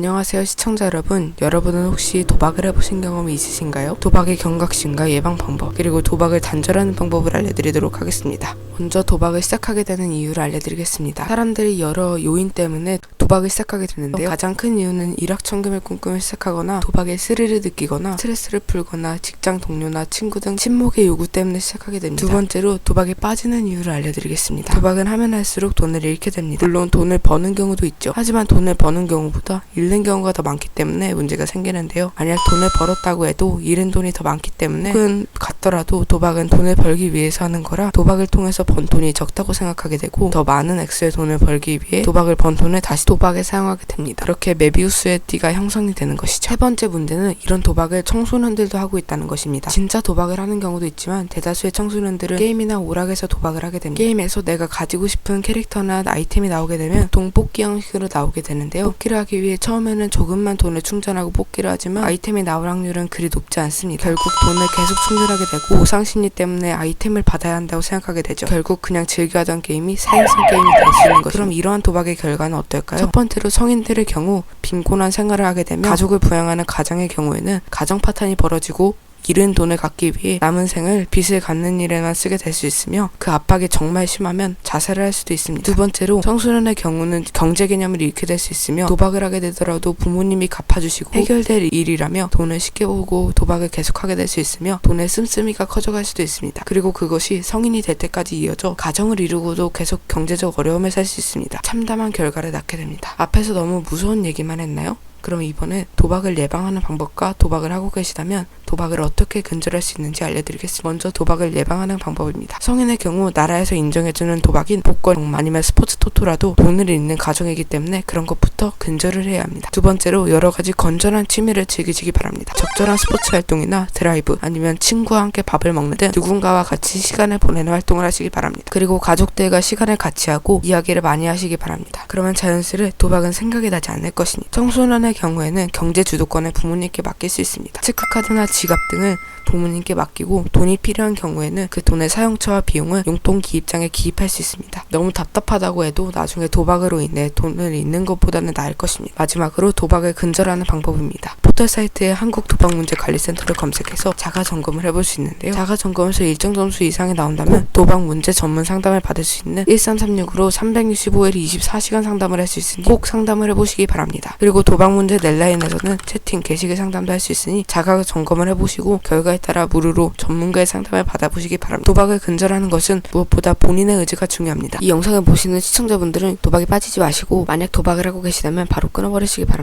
안녕하세요 시청자 여러분. 여러분은 혹시 도박을 해보신 경험이 있으신가요? 도박의 경각심과 예방 방법 그리고 도박을 단절하는 방법을 알려드리도록 하겠습니다. 먼저 도박을 시작하게 되는 이유를 알려드리겠습니다. 사람들이 여러 요인 때문에 도박을 시작하게 되는데요. 가장 큰 이유는 일확천금을 꿈꾸며 시작하거나 도박에 스릴을 느끼거나 스트레스를 풀거나 직장 동료나 친구 등 친목의 요구 때문에 시작하게 됩니다. 두 번째로 도박에 빠지는 이유를 알려드리겠습니다. 도박은 하면 할수록 돈을 잃게 됩니다. 물론 돈을 버는 경우도 있죠. 하지만 돈을 버는 경우보다 잃는 경우가 더 많기 때문에 문제가 생기는데요. 만약 돈을 벌었다고 해도 잃은 돈이 더 많기 때문에 혹은 같더라도 도박은 돈을 벌기 위해서 하는 거라 도박을 통해서 번 돈이 적다고 생각하게 되고 더 많은 액수의 돈을 벌기 위해 도박을 번 돈을 다시 도박에 사용하게 됩니다. 그렇게 메비우스의 띠가 형성이 되는 것이죠. 세 번째 문제는 이런 도박을 청소년들도 하고 있다는 것입니다. 진짜 도박을 하는 경우도 있지만 대다수의 청소년들은 게임이나 오락에서 도박을 하게 됩니다. 게임에서 내가 가지고 싶은 캐릭터나 아이템이 나오게 되면 돈 뽑기 형식으로 나오게 되는데요. 뽑기를 하기 위해 처음에는 조금만 돈을 충전하고 뽑기를 하지만 아이템이 나올 확률은 그리 높지 않습니다. 결국 돈을 계속 충전하게 되고 보상 심리 때문에 아이템을 받아야 한다고 생각하게 되죠. 결국 그냥 즐겨하던 게임이 사행성 게임이 될 수 있는 거죠. 그럼 이러한 도박의 결과는 어떨까요? 첫 번째로 성인들의 경우 빈곤한 생활을 하게 되면 가족을 부양하는 가장의 경우에는 가정 파탄이 벌어지고 잃은 돈을 갚기 위해 남은 생을 빚을 갚는 일에만 쓰게 될 수 있으며 그 압박이 정말 심하면 자살을 할 수도 있습니다. 두 번째로 청소년의 경우는 경제 개념을 잃게 될 수 있으며 도박을 하게 되더라도 부모님이 갚아주시고 해결될 일이라며 돈을 쉽게 오고 도박을 계속하게 될 수 있으며 돈의 씀씀이가 커져갈 수도 있습니다. 그리고 그것이 성인이 될 때까지 이어져 가정을 이루고도 계속 경제적 어려움을 살 수 있습니다. 참담한 결과를 낳게 됩니다. 앞에서 너무 무서운 얘기만 했나요? 그럼 이번엔 도박을 예방하는 방법과 도박을 하고 계시다면 도박을 어떻게 근절할 수 있는지 알려드리겠습니다. 먼저 도박을 예방하는 방법입니다. 성인의 경우 나라에서 인정해주는 도박인 복권 아니면 스포츠 토토라도 돈을 잃는 가정이기 때문에 그런 것부터 근절을 해야 합니다. 두 번째로 여러 가지 건전한 취미를 즐기시기 바랍니다. 적절한 스포츠 활동이나 드라이브 아니면 친구와 함께 밥을 먹는 등 누군가와 같이 시간을 보내는 활동을 하시기 바랍니다. 그리고 가족들과 시간을 같이 하고 이야기를 많이 하시기 바랍니다. 그러면 자연스레 도박은 생각이 나지 않을 것이니 청소년의 경우에는 경제 주도권을 부모님께 맡길 수 있습니다. 체크카드나 지갑 등을 부모님께 맡기고 돈이 필요한 경우에는 그 돈의 사용처와 비용을 용돈 기입장에 기입할 수 있습니다. 너무 답답하다고 해도 나중에 도박으로 인해 돈을 잃는 것보다는 나을 것입니다. 마지막으로 도박을 근절하는 방법입니다. 포털 사이트에 한국 도박 문제 관리센터를 검색해서 자가 점검을 해볼 수 있는데요. 자가 점검에서 일정 점수 이상이 나온다면 도박 문제 전문 상담을 받을 수 있는 1336으로 365일 24시간 상담을 할 수 있으니 꼭 상담을 해보시기 바랍니다. 그리고 도박 문제 넬라인에서는 채팅, 게시글 상담도 할 수 있으니 자가 점검을 해보시고 결과에 따라 무료로 전문가의 상담을 받아보시기 바랍니다. 도박을 근절하는 것은 무엇보다 본인의 의지가 중요합니다. 이 영상을 보시는 시청자분들은 도박에 빠지지 마시고 만약 도박을 하고 계시다면 바로 끊어버리시기 바랍니다.